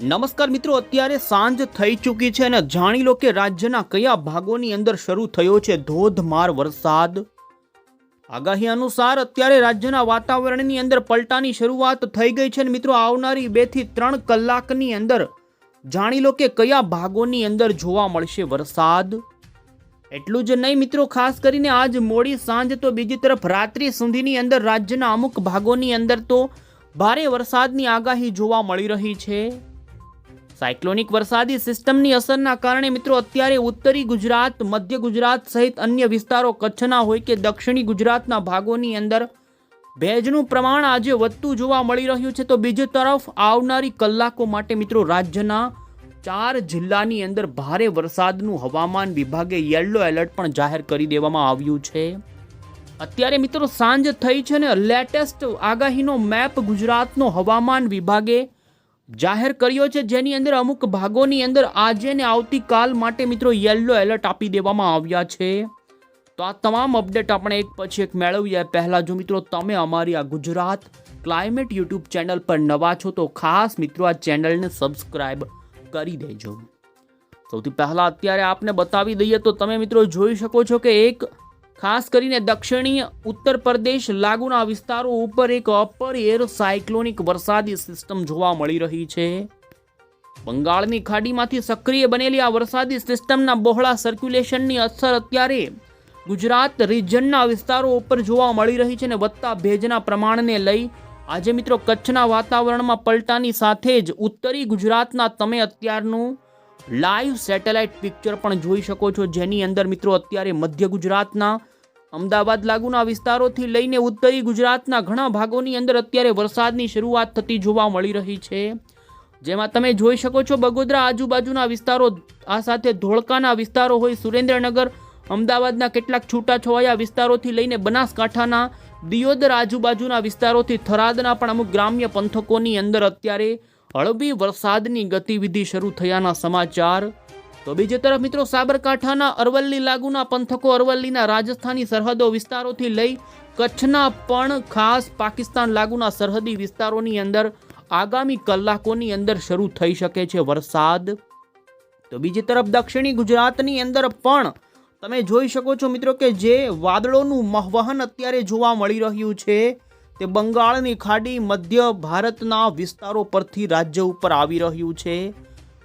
નમસ્કાર મિત્રો, અત્યારે સાંજ થઈ ચૂકી છે અને જાણી લો કે રાજ્યના કયા ભાગોની અંદર શરૂ થયો છે ધોધમાર વરસાદ. આગાહી અનુસાર અત્યારે રાજ્યના વાતાવરણની અંદર પલટાની શરૂઆત થઈ ગઈ છે અને મિત્રો, આવનારી બેથી ત્રણ કલાકની અંદર જાણી લો કે કયા ભાગોની અંદર જોવા મળશે વરસાદ. એટલું જ નહીં મિત્રો, ખાસ કરીને આજ મોડી સાંજ તો બીજી તરફ રાત્રિ સુધીની અંદર રાજ્યના અમુક ભાગોની અંદર તો ભારે વરસાદની આગાહી જોવા મળી રહી છે. સાયક્લોનિક વરસાદી સિસ્ટમની અસરના કારણે મિત્રો અત્યારે ઉત્તરી ગુજરાત, મધ્ય ગુજરાત સહિત અન્ય વિસ્તારો કચ્છના હોય કે દક્ષિણી ગુજરાતના ભાગોની અંદર ભેજનું પ્રમાણ આજે વધતું જોવા મળી રહ્યું છે. તો બીજી તરફ આવનારી કલાકો માટે મિત્રો રાજ્યના ચાર જિલ્લાની અંદર ભારે વરસાદનું હવામાન વિભાગે યલો એલર્ટ પણ જાહેર કરી દેવામાં આવ્યું છે. અત્યારે મિત્રો સાંજ થઈ છે ને લેટેસ્ટ આગાહીનો મેપ ગુજરાતનો હવામાન વિભાગે જાહેર કર્યો છે જેની અંદર અમુક ભાગોની અંદર આજે ને આવતીકાલ માટે મિત્રો યલો એલર્ટ આપી દેવામાં આવ્યા છે. તો આ તમામ અપડેટ આપણે એક પછી એક મેળવીએ. પહેલાં જો મિત્રો તમે અમારી આ ગુજરાત ક્લાઇમેટ યુટ્યુબ ચેનલ પર નવા છો તો ખાસ મિત્રો આ ચેનલને સબસ્ક્રાઈબ કરી દેજો. સૌથી પહેલાં અત્યારે આપને બતાવી દઈએ તો તમે મિત્રો જોઈ શકો છો કે એક ખાસ કરીને દક્ષિણીય ઉત્તર પ્રદેશ લાગુના વિસ્તારો ઉપર એક અપર એર સાયક્લોનિક વરસાદી સિસ્ટમ જોવા મળી રહી છે. બંગાળની ખાડીમાંથી સક્રિય બનેલી આ વરસાદી સિસ્ટમના બહોળા સર્ક્યુલેશનની અસર અત્યારે ગુજરાત રિજનના વિસ્તારો ઉપર જોવા મળી રહી છે અને વધતા ભેજના પ્રમાણને લઈ આજે મિત્રો કચ્છના વાતાવરણમાં પલટાની સાથે જ ઉત્તરી ગુજરાતના તમે અત્યારનું લાઈવ સેટેલાઇટ પિક્ચર પણ જોઈ શકો છો. જેની અંદર મિત્રો અત્યારે મધ્ય ગુજરાતના, અમદાવાદ લાગુના વિસ્તારોથી લઈને ઉત્તરી ગુજરાતના ઘણા ભાગોની અંદર અત્યારે વરસાદની શરૂઆત થતી જોવા મળી રહી છે. જેમાં તમે જોઈ શકો છો બગોદરા આજુબાજુના વિસ્તારો, આ સાથે ધોળકાના વિસ્તારો હોય સુરેન્દ્રનગર, અમદાવાદના કેટલાક છૂટાછવાયા વિસ્તારોથી લઈને બનાસકાંઠાના, દિયોદર આજુબાજુના વિસ્તારોથી થરાદના પણ અમુક ગ્રામ્ય પંથકોની અંદર અત્યારે હળવી વરસાદની ગતિવિધિ શરૂ થયાના સમાચાર. તો બીજી તરફ મિત્રો, સાબરકાંઠાના અરવલ્લી લાગુના પંથકો અરવલ્લીના રાજસ્થાની સરહદો વિસ્તારોથી લઈ કચ્છના પણ ખાસ પાકિસ્તાન લાગુના સરહદી વિસ્તારોની અંદર આગામી કલાકોની અંદર શરૂ થઈ શકે છે વરસાદ. તો બીજી તરફ દક્ષિણી ગુજરાતની અંદર પણ તમે જોઈ શકો છો મિત્રો કે જે વાદળોનું મહવહન અત્યારે જોવા મળી રહ્યું છે. તે બંગાળની ખાડી મધ્ય ભારતના વિસ્તારો પરથી રાજ્ય ઉપર આવી રહ્યું છે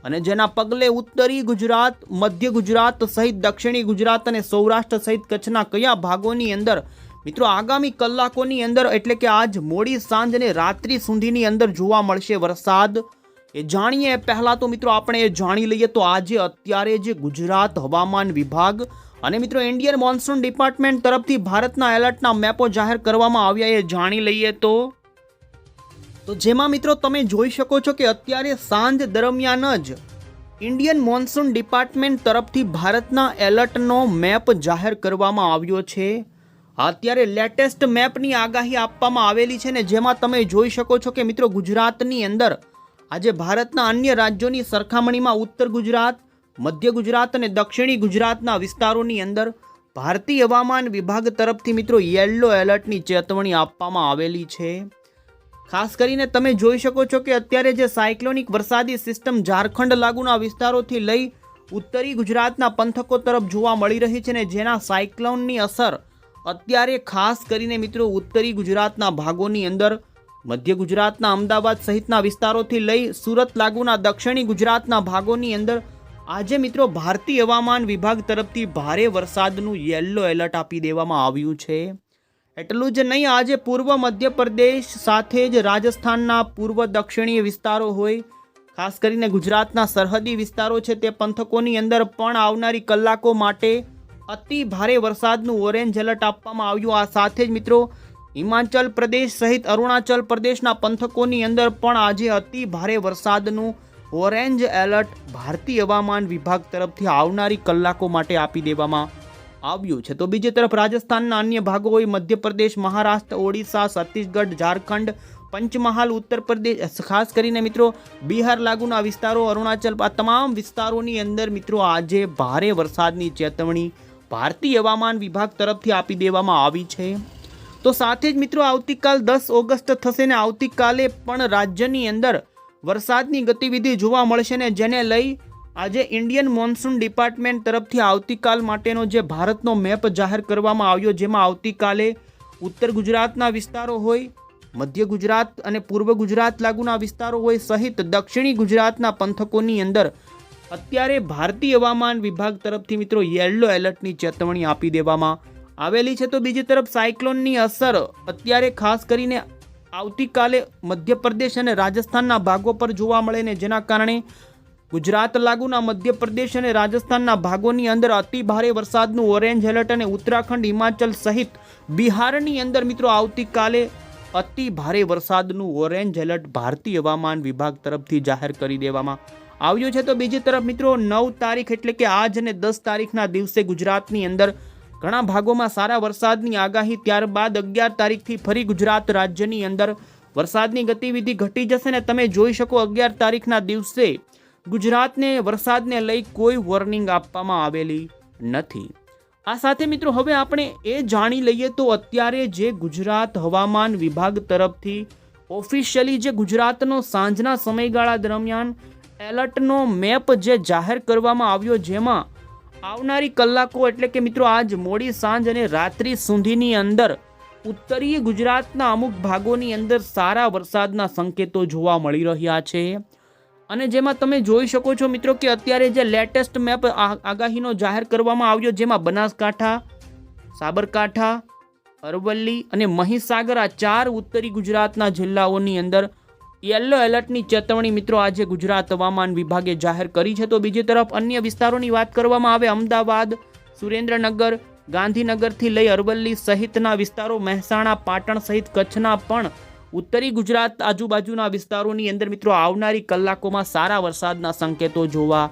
અને જેના પગલે ઉત્તરી ગુજરાત, મધ્ય ગુજરાત સહિત દક્ષિણી ગુજરાત અને સૌરાષ્ટ્ર સહિત કચ્છના કયા ભાગોની અંદર, મિત્રો આગામી કલાકોની અંદર એટલે કે આજ મોડી સાંજ અને રાત્રિ સુધીની અંદર જોવા મળશે વરસાદ. એ જાણીએ પહેલાં તો મિત્રો આપણે એ જાણી લઈએ તો આજે અત્યારે જે ગુજરાત હવામાન વિભાગ અને મિત્રો ઇન્ડિયન મોન્સૂન ડિપાર્ટમેન્ટ તરફથી ભારતના એલર્ટના મેપો જાહેર કરવામાં આવ્યા એ જાણી લઈએ તો? તો જેમાં મિત્રો, તમે જોઈ શકો છો કે અત્યારે સાંજ દરમિયાન જ ઇન્ડિયન મોન્સૂન ડિપાર્ટમેન્ટ તરફથી ભારતના એલર્ટનો મેપ જાહેર કરવામાં આવ્યો છે. અત્યારે લેટેસ્ટ મેપની આગાહી આપવામાં આવેલી છે ને જેમાં તમે જોઈ શકો છો કે મિત્રો, ગુજરાતની અંદર આજે ભારતના અન્ય રાજ્યોની સરખામણીમાં ઉત્તર ગુજરાત મધ્ય ગુજરાત અને દક્ષિણી ગુજરાતના વિસ્તારોની અંદર ભારતીય હવામાન વિભાગ તરફથી મિત્રો યલો એલર્ટની ચેતવણી આપવામાં આવેલી છે. ખાસ કરીને તમે જોઈ શકો છો કે અત્યારે જે સાયક્લોનિક વરસાદી સિસ્ટમ ઝારખંડ લાગુના વિસ્તારોથી લઈ ઉત્તરી ગુજરાતના પંથકો તરફ જોવા મળી રહી છે ને જેના સાયક્લોનની અસર અત્યારે ખાસ કરીને મિત્રો ઉત્તરી ગુજરાતના ભાગોની અંદર, મધ્ય ગુજરાતના અમદાવાદ સહિતના વિસ્તારોથી લઈ સુરત લાગુના દક્ષિણી ગુજરાતના ભાગોની અંદર આજે મિત્રો ભારતીય હવામાન વિભાગ તરફથી ભારે વરસાદનું યલો એલર્ટ આપી દેવામાં આવ્યું છે. એટલું જ નહીં, આજે પૂર્વ મધ્યપ્રદેશ સાથે જ રાજસ્થાનના પૂર્વ દક્ષિણીય વિસ્તારો હોય, ખાસ કરીને ગુજરાતના સરહદી વિસ્તારો છે તે પંથકોની અંદર પણ આવનારી કલાકો માટે અતિ ભારે વરસાદનું ઓરેન્જ એલર્ટ આપવામાં આવ્યું. આ સાથે જ મિત્રો, હિમાચલ પ્રદેશ સહિત અરુણાચલ પ્રદેશના પંથકોની અંદર પણ આજે અતિ ભારે વરસાદનું ઓરેન્જ એલર્ટ ભારતીય હવામાન વિભાગ તરફથી આવનારી કલાકો માટે આપી દેવામાં આવ્યું છે. તો બીજી તરફ રાજસ્થાનના અન્ય ભાગો હોય મધ્યપ્રદેશ, મહારાષ્ટ્ર, ઓડિશા, છત્તીસગઢ, ઝારખંડ, પંચમહાલ ઉત્તર પ્રદેશ ખાસ કરીને મિત્રો બિહાર લાગુના વિસ્તારો, અરુણાચલ, આ તમામ વિસ્તારોની અંદર મિત્રો આજે ભારે વરસાદની ચેતવણી ભારતીય હવામાન વિભાગ તરફથી આપી દેવામાં આવી છે. તો સાથે જ મિત્રો આવતીકાલ દસ ઓગસ્ટ થશે ને આવતીકાલે પણ રાજ્યની અંદર વરસાદની ગતિવિધિ જોવા મળશે ને જેને લઈ આજે ઇન્ડિયન મોન્સૂન ડિપાર્ટમેન્ટ તરફથી આવતીકાલ માટેનો જે ભારતનો મેપ જાહેર કરવામાં આવ્યો, જેમાં આવતીકાલે ઉત્તર ગુજરાતના વિસ્તારો હોય, મધ્ય ગુજરાત અને પૂર્વ ગુજરાત લાગુના વિસ્તારો હોય સહિત દક્ષિણી ગુજરાતના પંથકોની અંદર અત્યારે ભારતીય હવામાન વિભાગ તરફથી મિત્રો યેલો એલર્ટની ચેતવણી આપી દેવામાં આવેલી છે. તો બીજી તરફ સાયક્લોનની અસર અત્યારે ખાસ કરીને આવતીકાલે મધ્યપ્રદેશ અને રાજસ્થાનના ભાગો પર જોવા મળે ને જેના કારણે ગુજરાત લાગુના મધ્યપ્રદેશ અને રાજસ્થાનના ભાગોની અંદર અતિ ભારે વરસાદનું ઓરેન્જ એલર્ટ અને ઉત્તરાખંડ, હિમાચલ સહિત બિહારની અંદર મિત્રો આવતીકાલે અતિ ભારે વરસાદનું ઓરેન્જ એલર્ટ ભારતીય હવામાન વિભાગ તરફથી જાહેર કરી દેવામાં આવ્યું છે. તો બીજી તરફ મિત્રો નવ તારીખ એટલે કે આજ અને દસ તારીખના દિવસે ગુજરાતની અંદર ઘણા ભાગોમાં સારા વરસાદની આગાહી ત્યારબાદ અગિયાર તારીખથી ફરી ગુજરાત રાજ્યની અંદર વરસાદની ગતિવિધિ ઘટી જશે ને તમે જોઈ શકો અગિયાર તારીખના દિવસે ગુજરાતને વરસાદને લઈ કોઈ વોર્નિંગ આપવામાં આવેલી નથી. આ સાથે મિત્રો હવે આપણે એ જાણી લઈએ તો અત્યારે જે ગુજરાત હવામાન વિભાગ તરફથી ઓફિશિયલી જે ગુજરાતનો સાંજના સમયગાળા દરમિયાન એલર્ટનો મેપ જે જાહેર કરવામાં આવ્યો જેમાં આવનારી કલાકો એટલે કે મિત્રો આજ મોડી સાંજ અને રાત્રિ સુધીની અંદર ઉત્તરીય ગુજરાતના અમુક ભાગોની અંદર સારા વરસાદના સંકેતો જોવા મળી રહ્યા છે. અને જેમાં તમે જોઈ શકો છો મિત્રો કે અત્યારે જે લેટેસ્ટ મેપ આગાહીનો જાહેર કરવામાં આવ્યો જેમાં બનાસકાંઠા, સાબરકાંઠા, અરવલ્લી અને મહીસાગર આ ચાર ઉત્તરી ગુજરાતના જિલ્લાઓની અંદર યલો એલર્ટની ચેતવણી મિત્રો આજે ગુજરાત હવામાન વિભાગે જાહેર કરી છે. તો બીજી તરફ અન્ય વિસ્તારોની વાત કરવામાં આવે, અમદાવાદ, સુરેન્દ્રનગર, ગાંધીનગરથી લઈ અરવલ્લી સહિતના વિસ્તારો, મહેસાણા, પાટણ સહિત કચ્છના પણ ઉત્તરી ગુજરાત આજુબાજુના વિસ્તારોની અંદર મિત્રો આવનારી કલાકોમાં સારા વરસાદના સંકેતો જોવા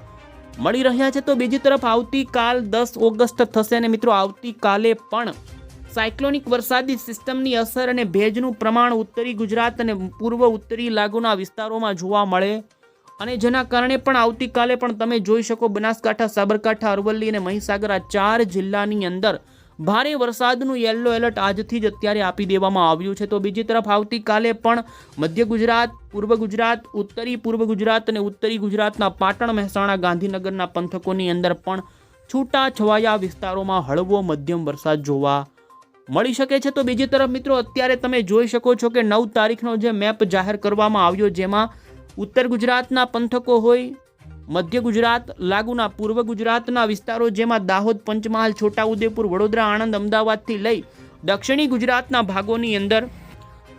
મળી રહ્યા છે. તો બીજી તરફ આવતીકાલ દસ ઓગસ્ટ થશે અને મિત્રો આવતીકાલે પણ સાયક્લોનિક વરસાદી સિસ્ટમની અસર અને ભેજનું પ્રમાણ ઉત્તરી ગુજરાત અને પૂર્વ ઉત્તરી લાગુના વિસ્તારોમાં જોવા મળે અને જેના કારણે પણ આવતીકાલે પણ તમે જોઈ શકો બનાસકાંઠા, સાબરકાંઠા, અરવલ્લી અને મહીસાગર આ ચાર જિલ્લાની અંદર ભારે વરસાદનું યલો એલર્ટ આજથી જ અત્યારે આપી દેવામાં આવ્યું છે. તો બીજી તરફ આવતીકાલે પણ મધ્ય ગુજરાત, પૂર્વ ગુજરાત, ઉત્તરી પૂર્વ ગુજરાત અને ઉત્તરી ગુજરાતના પાટણ, મહેસાણા, ગાંધીનગરના પંથકોની અંદર પણ છૂટા છવાયા વિસ્તારોમાં હળવો મધ્યમ વરસાદ જોવા મળી શકે છે તો બીજી તરફ મિત્રો અત્યારે તમે જોઈ શકો છો કે નવ તારીખનો જે મેપ જાહેર કરવામાં આવ્યો જેમાં ઉત્તર ગુજરાતના પંથકો હોય, મધ્ય ગુજરાત, લાગુના પૂર્વ ગુજરાતના વિસ્તારો જેમાં દાહોદ, પંચમહાલ, છોટાઉદેપુર, વડોદરા, આણંદ, અમદાવાદથી લઈ દક્ષિણી ગુજરાતના ભાગોની અંદર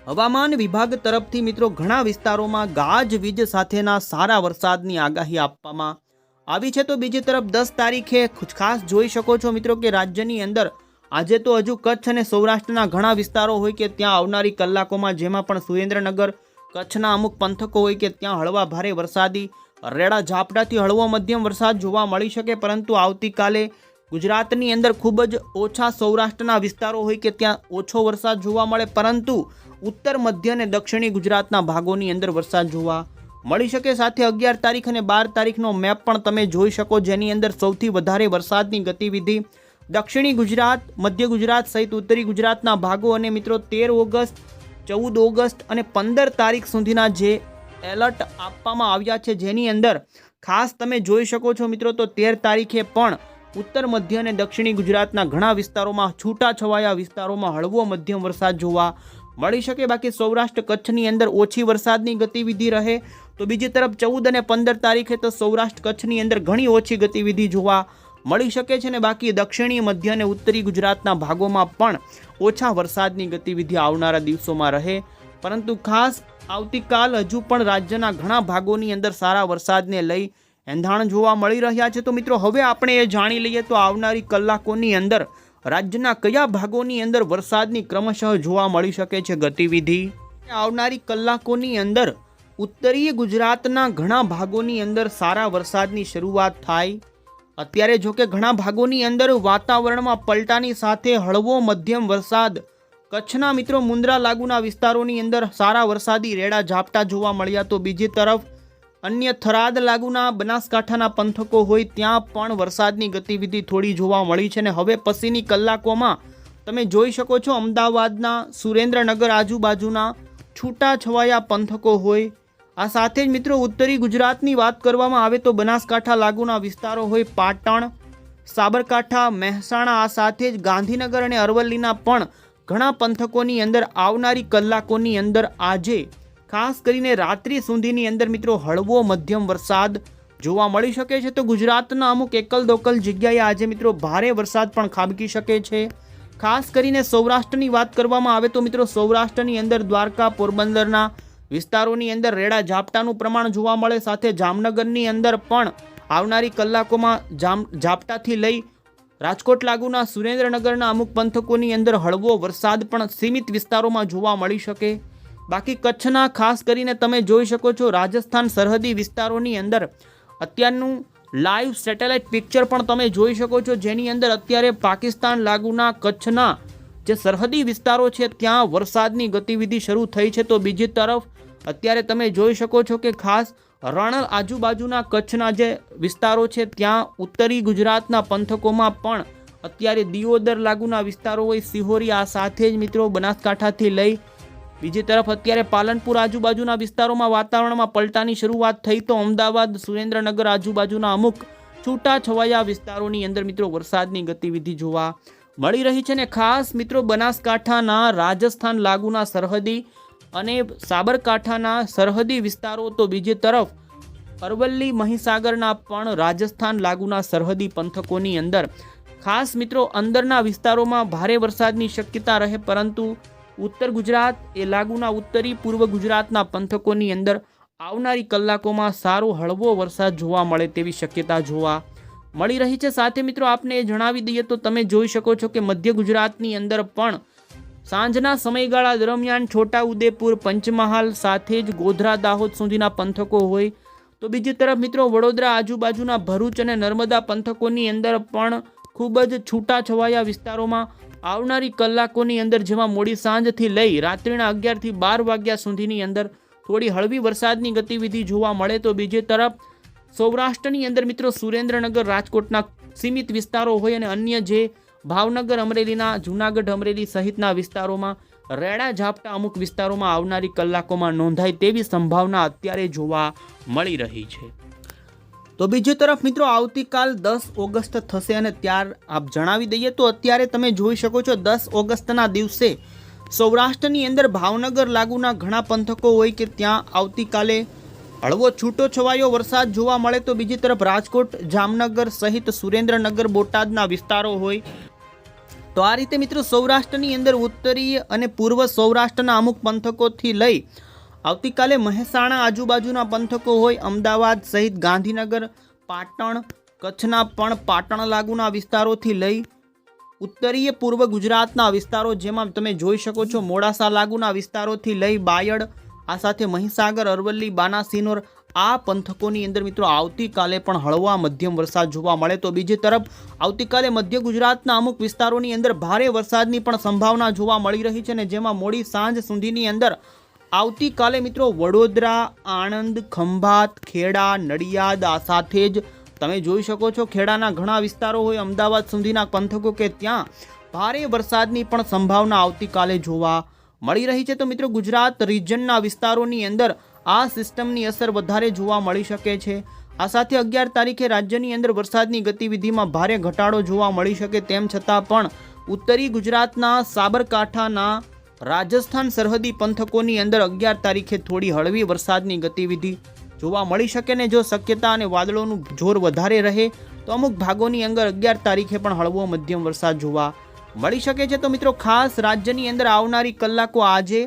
હવામાન વિભાગ તરફથી મિત્રો ઘણા વિસ્તારોમાં ગાજવીજ સાથેના સારા વરસાદની આગાહી આપવામાં આવી છે. તો બીજી તરફ દસ તારીખે ખાસ જોઈ શકો છો મિત્રો કે રાજ્યની અંદર આજે તો હજુ કચ્છ અને સૌરાષ્ટ્રના ઘણા વિસ્તારો હોય કે ત્યાં આવનારી કલાકોમાં, જેમાં પણ સુરેન્દ્રનગર, કચ્છના અમુક પંથકો હોય કે ત્યાં હળવા ભારે વરસાદી રેડા ઝાપટાથી હળવો મધ્યમ વરસાદ જોવા મળી શકે, પરંતુ આવતીકાલે ગુજરાતની અંદર ખૂબ જ ઓછા સૌરાષ્ટ્રના વિસ્તારો હોય કે ત્યાં ઓછો વરસાદ જોવા મળે, પરંતુ ઉત્તર, મધ્ય અને દક્ષિણી ગુજરાતના ભાગોની અંદર વરસાદ જોવા મળી શકે. સાથે અગિયાર તારીખ અને બાર તારીખનો મેપ પણ તમે જોઈ શકો, જેની અંદર સૌથી વધારે વરસાદની ગતિવિધિ દક્ષિણી ગુજરાત, મધ્ય ગુજરાત સહિત ઉત્તરી ગુજરાતના ભાગો અને મિત્રો તેર ઓગસ્ટ, ચૌદ ઓગસ્ટ અને પંદર તારીખ સુધીના જે એલર્ટ આપવામાં આવ્યા છે જેની અંદર ખાસ તમે જોઈ શકો છો મિત્રો તો તેર તારીખે પણ ઉત્તર, મધ્ય અને દક્ષિણી ગુજરાતના ઘણા વિસ્તારોમાં છૂટાછવાયા વિસ્તારોમાં હળવો મધ્યમ વરસાદ જોવા મળી શકે. બાકી સૌરાષ્ટ્ર કચ્છની અંદર ઓછી વરસાદની ગતિવિધિ રહે તો બીજી તરફ ચૌદ અને પંદર તારીખે તો સૌરાષ્ટ્ર કચ્છની અંદર ઘણી ઓછી ગતિવિધિ જોવા મળી શકે છે ને બાકી દક્ષિણી, મધ્ય અને ઉત્તરી ગુજરાતના ભાગોમાં પણ ઓછા વરસાદની ગતિવિધિ આવનારા દિવસોમાં રહે. પરંતુ ખાસ આવતીકાલ હજુ પણ રાજ્યના ઘણા ભાગોની અંદર સારા વરસાદને લઈ એંધાણ જોવા મળી રહ્યા છે. તો મિત્રો, હવે આપણે એ જાણી લઈએ તો આવનારી કલાકોની અંદર રાજ્યના કયા ભાગોની અંદર વરસાદની ક્રમશઃ જોવા મળી શકે છે ગતિવિધિ? આવનારી કલાકોની અંદર ઉત્તરીય ગુજરાતના ઘણા ભાગોની અંદર સારા વરસાદની શરૂઆત થાય. અત્યારે જો કે ઘણા ભાગોની અંદર વાતાવરણમાં પલટાની સાથે હળવો મધ્યમ વરસાદ. કચ્છના મિત્રો મુન્દ્રા લાગુના વિસ્તારોની અંદર સારા વરસાદી રેડા ઝાપટા જોવા મળ્યા તો બીજી તરફ અન્ય થરાદ લાગુના બનાસકાંઠાના પંથકો હોય ત્યાં પણ વરસાદની ગતિવિધિ થોડી જોવા મળી છે ને હવે પછીની કલાકોમાં તમે જોઈ શકો છો અમદાવાદના સુરેન્દ્રનગર આજુબાજુના છૂટાછવાયા પંથકો હોય આ સાથે જ મિત્રો ઉત્તરી ગુજરાતની વાત કરવામાં આવે તો બનાસકાંઠા લાગુના વિસ્તારો હોય પાટણ, સાબરકાંઠા, મહેસાણા, આ સાથે જ ગાંધીનગર અને અરવલ્લીના પણ ઘણા પંથકોની અંદર આવનારી કલાકોની અંદર આજે, ખાસ કરીને રાત્રિ સુધીની અંદર મિત્રો હળવો મધ્યમ વરસાદ જોવા મળી શકે છે. તો ગુજરાતના અમુક એકલ દોકલ જગ્યાએ આજે મિત્રો ભારે વરસાદ પણ ખાબકી શકે છે. ખાસ કરીને સૌરાષ્ટ્રની વાત કરવામાં આવે તો મિત્રો સૌરાષ્ટ્રની અંદર દ્વારકા, પોરબંદરના વિસ્તારોની અંદર રેડા ઝાપટાનું પ્રમાણ જોવા મળે, સાથે જામનગરની અંદર પણ આવનારી કલાકોમાં જામ, ઝાપટાથી લઈ રાજકોટ લાગુના સુરેન્દ્રનગરના અમુક પંથકોની અંદર હળવો વરસાદ પણ સીમિત વિસ્તારોમાં જોવા મળી શકે. બાકી કચ્છના ખાસ કરીને તમે જોઈ શકો છો, રાજસ્થાન સરહદી વિસ્તારોની અંદર અત્યારનું લાઈવ સેટેલાઇટ પિક્ચર પણ તમે જોઈ શકો છો, જેની અંદર અત્યારે પાકિસ્તાન લાગુના કચ્છના જે સરહદી વિસ્તારો છે, ત્યાં વરસાદની ગતિવિધિ શરૂ થઈ છે, તો બીજી તરફ અત્યારે તમે જોઈ શકો છો કે ખાસ રણ આજુબાજુના કચ્છના જે વિસ્તારો છે, ત્યાં ઉત્તરી ગુજરાતના પંથકોમાં પણ અત્યારે દિયોદર લાગુના વિસ્તારો હોય, સિહોરી આ સાથે જ મિત્રો બનાસકાંઠાથી લઈ બીજી તરફ અત્યારે પાલનપુર આજુબાજુના વિસ્તારોમાં વાતાવરણમાં પલટાની શરૂઆત થઈ, તો અમદાવાદ, સુરેન્દ્રનગર આજુબાજુના અમુક છૂટા છવાયા વિસ્તારોની અંદર મિત્રો વરસાદની ગતિવિધિ જોવા મળી રહી છે ને ખાસ મિત્રો બનાસકાંઠાના રાજસ્થાન લાગુના સરહદી અને સાબરકાંઠાના સરહદી વિસ્તારો તો બીજી તરફ અરવલ્લી મહીસાગરના પણ રાજસ્થાન લાગુના સરહદી પંથકોની અંદર. ખાસ મિત્રો અંદરના વિસ્તારોમાં ભારે વરસાદની શક્યતા રહે પરંતુ ઉત્તર ગુજરાત એ લાગુના ઉત્તરી પૂર્વ ગુજરાતના પંથકોની અંદર આવનારી કલાકોમાં સારો હળવો વરસાદ જોવા મળે તેવી શક્યતા જોવા મળી રહી છે. સાથે મિત્રો, આપને એ જણાવી દઈએ તો તમે જોઈ શકો છો કે મધ્ય ગુજરાતની અંદર પણ સાંજના સમયગાળા દરમિયાન છોટા ઉદેપુર પંચમહાલ સાથે જ ગોધરા, દાહોદ સુધીના પંથકો હોય. તો બીજી તરફ મિત્રો, વડોદરા આજુબાજુના ભરૂચ અને નર્મદા પંથકોની અંદર પણ ખૂબ જ છૂટા છવાયા વિસ્તારોમાં આવનારી કલાકોની અંદર જેમાં મોડી સાંજથી લઈ રાત્રિના અગિયારથી બાર વાગ્યા સુધીની અંદર થોડી હળવી વરસાદની ગતિવિધિ જોવા મળે. તો બીજી તરફ સૌરાષ્ટ્રની અંદર મિત્રો સુરેન્દ્રનગર, રાજકોટના સીમિત વિસ્તારો હોય અને અન્ય જે ભાવનગર અમરેલીના, જૂનાગઢ અમરેલી સહિતના વિસ્તારોમાં રેડા ઝાપટા અમુક વિસ્તારોમાં આવનારી કલાકોમાં નોંધાય તેવી સંભાવના અત્યારે જોવા મળી રહી છે. તો બીજી તરફ મિત્રો આવતીકાલ દસ ઓગસ્ટ થશે અને ત્યાર આપ જણાવી દઈએ તો અત્યારે તમે જોઈ શકો છો દસ ઓગસ્ટના દિવસે સૌરાષ્ટ્રની અંદર ભાવનગર લાગુના ઘણા પંથકો હોય કે ત્યાં આવતીકાલે હળવો છૂટો છવાયો વરસાદ જોવા મળે તો બીજી તરફ રાજકોટ, જામનગર સહિત સુરેન્દ્રનગર, બોટાદના વિસ્તારો હોય. તો આ રીતે મિત્રો સૌરાષ્ટ્રની અંદર ઉત્તરીય અને પૂર્વ સૌરાષ્ટ્રના અમુક પંથકોથી લઈ આવતીકાલે મહેસાણા આજુબાજુના પંથકો હોય, અમદાવાદ સહિત ગાંધીનગર, પાટણ, કચ્છના પણ પાટણ લાગુના વિસ્તારોથી લઈ ઉત્તરીય પૂર્વ ગુજરાતના વિસ્તારો, જેમાં તમે જોઈ શકો છો મોડાસા લાગુના વિસ્તારોથી લઈ બાયડ આ સાથે મહીસાગર, અરવલ્લી બાનાસિનોર આ પંથકોની અંદર મિત્રો આવતીકાલે પણ હળવા મધ્યમ વરસાદ જોવા મળે. તો બીજી તરફ આવતીકાલે મધ્ય ગુજરાતના અમુક વિસ્તારોની અંદર ભારે વરસાદની પણ સંભાવના જોવા મળી રહી છે ને જેમાં મોડી સાંજ સુધીની અંદર આવતીકાલે મિત્રો વડોદરા, આણંદ, ખંભાત, ખેડા, નડિયાદ આ સાથે જ તમે જોઈ શકો છો ખેડાના ઘણા વિસ્તારો હોય, અમદાવાદ સુધીના પંથકો કે ત્યાં ભારે વરસાદની પણ સંભાવના આવતીકાલે જોવા મળી રહી છે તો મિત્રો ગુજરાત રિજનના વિસ્તારોની અંદર આ સિસ્ટમની અસર વધારે જોવા મળી શકે છે. આ સાથે અગિયાર તારીખે રાજ્યની અંદર વરસાદની ગતિવિધિમાં ભારે ઘટાડો જોવા મળી શકે તેમ છતાં પણ ઉત્તરી ગુજરાતના સાબરકાંઠાના રાજસ્થાન સરહદી પંથકોની અંદર અગિયાર તારીખે થોડી હળવી વરસાદની ગતિવિધિ જોવા મળી શકે ને જો શક્યતા અને વાદળોનું જોર વધારે રહે તો અમુક ભાગોની અંદર અગિયાર તારીખે પણ હળવો મધ્યમ વરસાદ જોવા મળી શકે છે તો મિત્રો ખાસ રાજ્યની અંદર આવનારી કલાકો આજે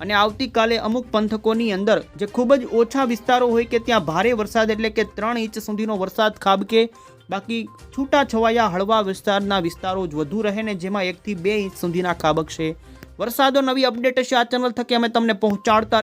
અને આવતીકાલે અમુક પંથકોની અંદર જે ખૂબ જ ઓછા વિસ્તારો હોય કે ત્યાં ભારે વરસાદ એટલે કે ત્રણ ઇંચ સુધીનો વરસાદ ખાબકે, બાકી છૂટા છવાયા હળવા વિસ્તારના વિસ્તારો જ વધુ રહે ને જેમાં એકથી બે ઇંચ સુધીના ખાબકશે. વરસાદો નવી અપડેટ હશે આ ચેનલ થકી અમે તમને પહોંચાડતા